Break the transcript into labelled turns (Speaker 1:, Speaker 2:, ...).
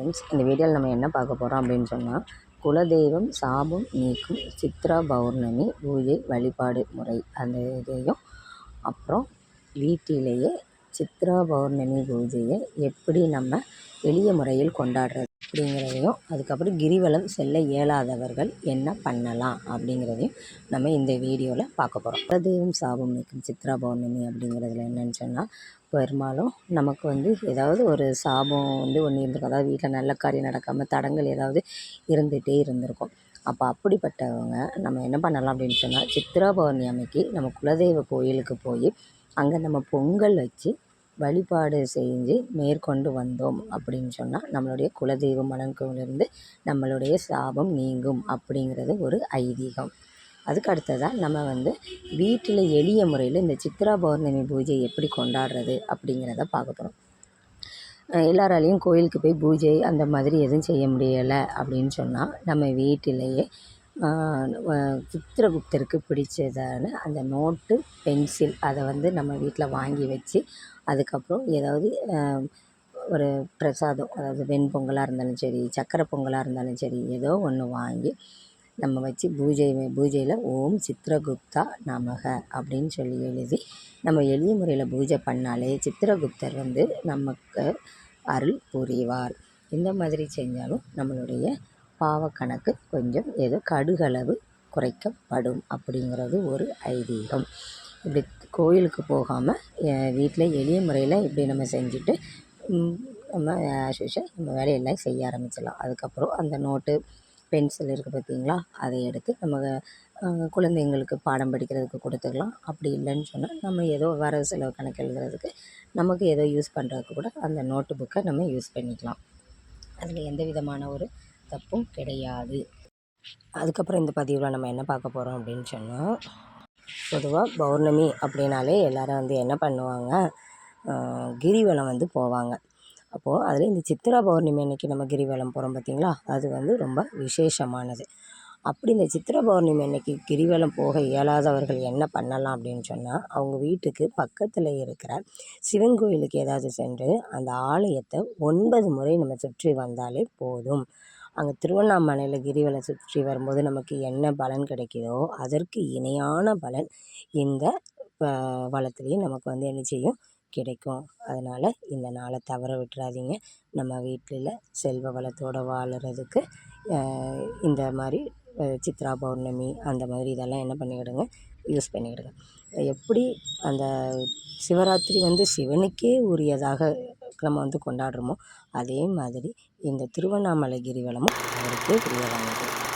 Speaker 1: Friends இந்த வீடியோவில் நம்ம என்ன பார்க்க போகிறோம் அப்படின்னு சொன்னால் குலதெய்வம் சாபம் நீக்கும் சித்ரா பௌர்ணமி பூஜை வழிபாடு முறை. அந்த இதையும் அப்புறம் வீட்டிலேயே சித்ரா பௌர்ணமி பூஜையை எப்படி நம்ம எளிய முறையில் கொண்டாடுறது அப்படிங்கிறதையும் அதுக்கப்புறம் கிரிவலம் செல்ல இயலாதவர்கள் என்ன பண்ணலாம் அப்படிங்கிறதையும் நம்ம இந்த வீடியோவில் பார்க்க போகிறோம் குலதெய்வம் சாபம் நீக்கும் சித்ரா பௌர்ணமி அப்படிங்கிறதுல என்னென்னு சொன்னால் பெரும்பாலும் நமக்கு வந்து ஏதாவது ஒரு சாபம் வந்து ஒன்று இருந்திருக்கும். அதாவது வீட்டில் நல்ல காரியம் நடக்காமல் தடங்கள் ஏதாவது இருந்துகிட்டே இருந்திருக்கும். அப்போ அப்படிப்பட்டவங்க நம்ம என்ன பண்ணலாம் அப்படின்னு சொன்னால் சித்ரா பௌர்ணமி அன்னைக்கு நம்ம குலதெய்வ கோயிலுக்கு போய் அங்கே நம்ம பொங்கல் வச்சு வழிபாடு செஞ்சு மேற்கொண்டு வந்தோம் அப்படின்னு சொன்னால் நம்மளுடைய குலதெய்வம் மலன்களிலிருந்து நம்மளுடைய சாபம் நீங்கும் அப்படிங்கிறது ஒரு ஐதீகம். அதுக்கு அடுத்ததாக நம்ம வந்து வீட்டில் எளிய முறையில் இந்த சித்ரா பௌர்ணமி பூஜை எப்படி கொண்டாடுறது அப்படிங்கிறத பார்க்க போகிறோம் எல்லாராலையும் கோயிலுக்கு போய் பூஜை அந்த மாதிரி எதுவும் செய்ய முடியலை அப்படின்னு சொன்னால் நம்ம வீட்டிலேயே சித்திரகுப்தருக்கு பிடிச்சதான அந்த நோட்டு பென்சில் அதை வந்து நம்ம வீட்டில் வாங்கி வச்சு அதுக்கப்புறம் ஏதாவது ஒரு பிரசாதம் அதாவது வெண்பொங்கலாக இருந்தாலும் சரி சக்கரை பொங்கலாக இருந்தாலும் சரி ஏதோ ஒன்று வாங்கி நம்ம வச்சு பூஜை பூஜையில் ஓம் சித்திரகுப்தா நமக அப்படின்னு சொல்லி எழுதி நம்ம எளிய முறையில் பூஜை பண்ணாலே சித்திரகுப்தர் வந்து நமக்கு அருள் புரிவார். இந்த மாதிரி செஞ்சாலும் நம்மளுடைய பாவக்கணக்கு கொஞ்சம் ஏதோ கடுகளவு குறைக்கப்படும் அப்படிங்கிறது ஒரு ஐதீகம். இப்படி கோயிலுக்கு போகாமல் வீட்டில் எளிய முறையில் இப்படி நம்ம செஞ்சுட்டு நம்ம ஆஸ் யூஷுவல் நம்ம வேலையெல்லாம் செய்ய ஆரம்பிச்சிடலாம். அதுக்கப்புறம் அந்த நோட்டு பென்சில் இருக்குது பார்த்தீங்களா அதை எடுத்து நம்ம குழந்தைங்களுக்கு பாடம் படிக்கிறதுக்கு கொடுத்துக்கலாம் அப்படி இல்லைன்னு சொன்னால் நம்ம ஏதோ வர செலவு கணக்கு எழுதுறதுக்கு நமக்கு ஏதோ யூஸ் பண்ணுறதுக்கு கூட அந்த நோட்டு புக்கை நம்ம யூஸ் பண்ணிக்கலாம். அதில் எந்த விதமான ஒரு தப்பும் கிடையாது. அதுக்கப்புறம் இந்த பதிவில் நம்ம என்ன பார்க்க போகிறோம் அப்படின்னு சொன்னால் பொதுவாக பௌர்ணமி அப்படின்னாலே எல்லோரும் வந்து என்ன பண்ணுவாங்க? கிரிவலம் வந்து போவாங்க. அப்போது அதில் இந்த சித்திரா பௌர்ணமி அன்றைக்கி நம்ம கிரிவலம் போகிறோம் பார்த்திங்களா அது வந்து ரொம்ப விசேஷமானது. அப்படி இந்த சித்திர பௌர்ணமி அன்னைக்கு கிரிவலம் போக இயலாதவர்கள் என்ன பண்ணலாம் அப்படின்னு சொன்னால் அவங்க வீட்டுக்கு பக்கத்தில் இருக்கிற சிவன் கோயிலுக்கு ஏதாவது சென்று அந்த ஆலயத்தை ஒன்பது முறை நம்ம சுற்றி வந்தாலே போதும். அங்கே திருவண்ணாமலையில் கிரிவலம் சுற்றி வரும்போது நமக்கு என்ன பலன் கிடைக்குதோ அதற்கு இணையான பலன் இந்த வளத்துலேயும் நமக்கு வந்து என்ன செய்யும் கிடைக்கும். அதனால் இந்த நாளை தவற விட்டுறாதீங்க. நம்ம வீட்டில் செல்வ வளத்தோடு வாழுறதுக்கு இந்த மாதிரி சித்ரா பௌர்ணமி அந்த மாதிரி இதெல்லாம் என்ன பண்ணிக்கிடுங்க யூஸ் பண்ணிக்கிடுங்க. எப்படி அந்த சிவராத்திரி வந்து சிவனுக்கே உரியதாக நம்ம வந்து கொண்டாடுறோமோ அதே மாதிரி இந்த திருவண்ணாமலை கிரிவலமும் அவருக்கு பிரியமானது.